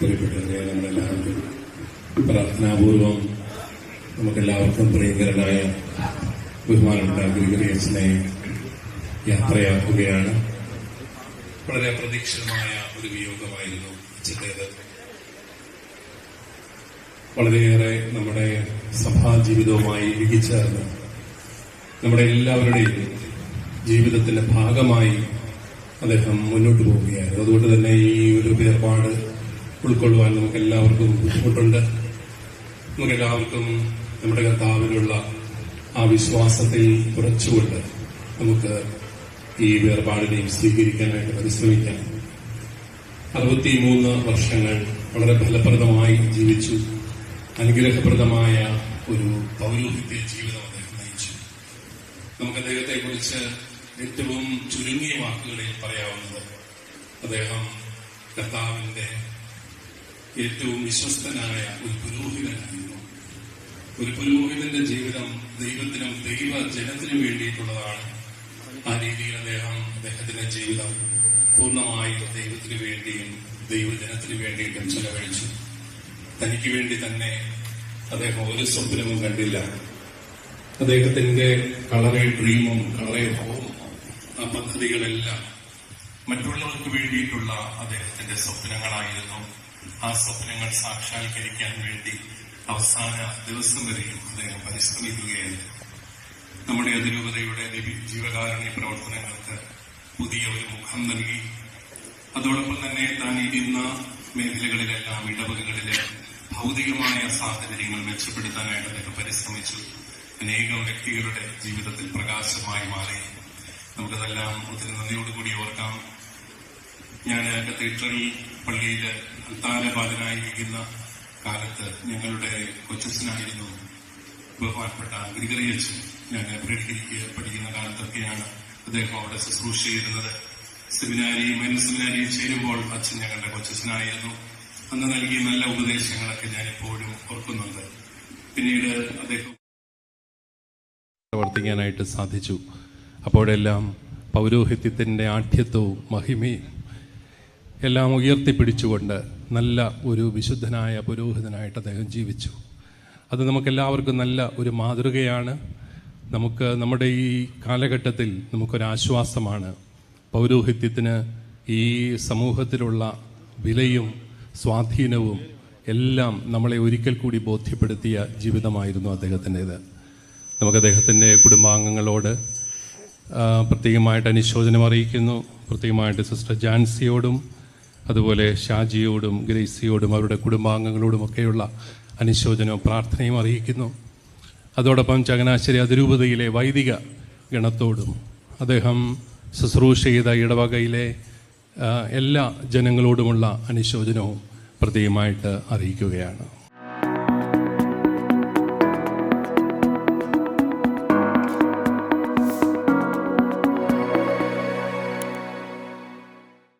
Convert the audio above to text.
പ്രിയപ്പെട്ടവരെ നമ്മളെല്ലാവരും പ്രാർത്ഥനാപൂർവം നമുക്കെല്ലാവർക്കും പ്രിയങ്കരനായ ബഹുമാനപ്പെട്ട ഗുരുഗറിയച്ചനെ യാത്രയാക്കുകയാണ്. വളരെ അപ്രതീക്ഷിതമായ ഒരു വിയോഗമായിരുന്നു അച്ഛന്റേത്. വളരെയേറെ നമ്മുടെ സഭാ ജീവിതവുമായി ഇഴുകിച്ചേർന്ന് നമ്മുടെ എല്ലാവരുടെയും ജീവിതത്തിന്റെ ഭാഗമായി അദ്ദേഹം മുന്നോട്ട് പോവുകയായിരുന്നു. അതുകൊണ്ട് തന്നെ ഈ ഒരു വേർപാട് ഉൾക്കൊള്ളുവാൻ നമുക്ക് എല്ലാവർക്കും ബുദ്ധിമുട്ടുണ്ട്. നമുക്കെല്ലാവർക്കും നമ്മുടെ കർത്താവിലുള്ള ആ വിശ്വാസത്തിൽ കുറച്ചുകൊണ്ട് നമുക്ക് ഈ വേർപാടിനെയും സ്വീകരിക്കാനായിട്ട് പരിശ്രമിക്കാം. അറുപത്തിമൂന്ന് വർഷങ്ങൾ വളരെ ഫലപ്രദമായി ജീവിച്ചു. അനുഗ്രഹപ്രദമായ ഒരു പൗരോഹിത്യ ജീവിതം അദ്ദേഹം നയിച്ചു. നമുക്ക് അദ്ദേഹത്തെ കുറിച്ച് ഏറ്റവും ചുരുങ്ങിയ വാക്കുകളിൽ പറയാവുന്നത് അദ്ദേഹം കർത്താവിന്റെ ഏറ്റവും വിശ്വസ്തനായ ഒരു പുരോഹിതനായിരുന്നു. ഒരു പുരോഹിതന്റെ ജീവിതം ദൈവത്തിനും ദൈവ ജനത്തിനും വേണ്ടിയിട്ടുള്ളതാണ്. ആ രീതിയിൽ അദ്ദേഹം അദ്ദേഹത്തിന്റെ ജീവിതം പൂർണമായി ദൈവത്തിനു വേണ്ടിയും ദൈവജനത്തിനു വേണ്ടിയിട്ടും ചെലവഴിച്ചു. തനിക്ക് വേണ്ടി തന്നെ അദ്ദേഹം ഒരു സ്വപ്നവും കണ്ടില്ല. അദ്ദേഹത്തിന്റെ കളറേ ഡ്രീമും കളറേ ഹോമും ആ പദ്ധതികളെല്ലാം മറ്റുള്ളവർക്ക് വേണ്ടിയിട്ടുള്ള അദ്ദേഹത്തിന്റെ സ്വപ്നങ്ങളായിരുന്നു. ആ സ്വപ്നങ്ങൾ സാക്ഷാത്കരിക്കാൻ വേണ്ടി അവസാന ദിവസം വരെയും അദ്ദേഹം പരിശ്രമിക്കുകയായിരുന്നു. നമ്മുടെ അതിരൂപതയുടെ ജീവകാരുണ്യ പ്രവർത്തനങ്ങൾക്ക് പുതിയ ഒരു മുഖം നൽകി. അതോടൊപ്പം തന്നെ താൻ ഇരുന്ന മേഖലകളിലെല്ലാം ഇടവകകളിലെ ഭൗതികമായ സാഹചര്യങ്ങൾ മെച്ചപ്പെടുത്താനായിട്ട് അദ്ദേഹം പരിശ്രമിച്ചു. അനേകം വ്യക്തികളുടെ ജീവിതത്തിൽ പ്രകാശമായി മാറി. നമുക്കതെല്ലാം ഒത്തിരി നന്ദിയോടുകൂടി ഓർക്കാം. ഞാൻ കത്തീഡ്രൽ പള്ളിയിൽ അൽത്താരപാലനായിരിക്കുന്ന കാലത്ത് ഞങ്ങളുടെ കൊച്ചസിനായിരുന്നു ബഹുമാനപ്പെട്ട ഗ്രിഗറിയച്ചൻ ഞാൻ ബ്രിഡിക്ക് പഠിക്കുന്ന കാലത്തൊക്കെയാണ് അദ്ദേഹം അവിടെ ശുശ്രൂഷ ചെയ്യുന്നത് സെമിനാരി മൈനർ സെമിനാരിയിൽ ചേരുമ്പോൾ അച്ഛൻ ഞങ്ങളുടെ കൊച്ചസിനായിരുന്നു അന്ന് നൽകിയ നല്ല ഉപദേശങ്ങളൊക്കെ ഞാൻ ഇപ്പോഴും ഓർക്കുന്നുണ്ട്. പിന്നീട് അദ്ദേഹം പ്രവർത്തിക്കാനായിട്ട് സാധിച്ചു. അപ്പോഴെല്ലാം പൗരോഹിത്യത്തിന്റെ ആഠ്യത്വവും മഹിമയും എല്ലാം ഉയർത്തിപ്പിടിച്ചുകൊണ്ട് നല്ല ഒരു വിശുദ്ധനായ പുരോഹിതനായിട്ട് അദ്ദേഹം ജീവിച്ചു. അത് നമുക്കെല്ലാവർക്കും നല്ല ഒരു മാതൃകയാണ്. നമുക്ക് നമ്മുടെ ഈ കാലഘട്ടത്തിൽ നമുക്കൊരാശ്വാസമാണ്. പൗരോഹിത്യത്തിന് ഈ സമൂഹത്തിലുള്ള വിലയും സ്വാധീനവും എല്ലാം നമ്മളെ ഒരിക്കൽ കൂടി ബോധ്യപ്പെടുത്തിയ ജീവിതമായിരുന്നു അദ്ദേഹത്തിന്റേത്. നമുക്ക് അദ്ദേഹത്തിന്റെ കുടുംബാംഗങ്ങളോട് പ്രത്യേകമായിട്ട് അനുശോചനം അറിയിക്കുന്നു. പ്രത്യേകമായിട്ട് സിസ്റ്റർ ജാൻസിയോടും അതുപോലെ ഷാജിയോടും ഗ്രേസിയോടും അവരുടെ കുടുംബാംഗങ്ങളോടുമൊക്കെയുള്ള അനുശോചനവും പ്രാർത്ഥനയും അറിയിക്കുന്നു. അതോടൊപ്പം ചങ്ങനാശ്ശേരി അതിരൂപതയിലെ വൈദിക ഗണത്തോടും അദ്ദേഹം ശുശ്രൂഷ ചെയ്ത ഇടവകയിലെ എല്ലാ ജനങ്ങളോടുമുള്ള അനുശോചനവും പ്രത്യേകമായിട്ട് അറിയിക്കുകയാണ്.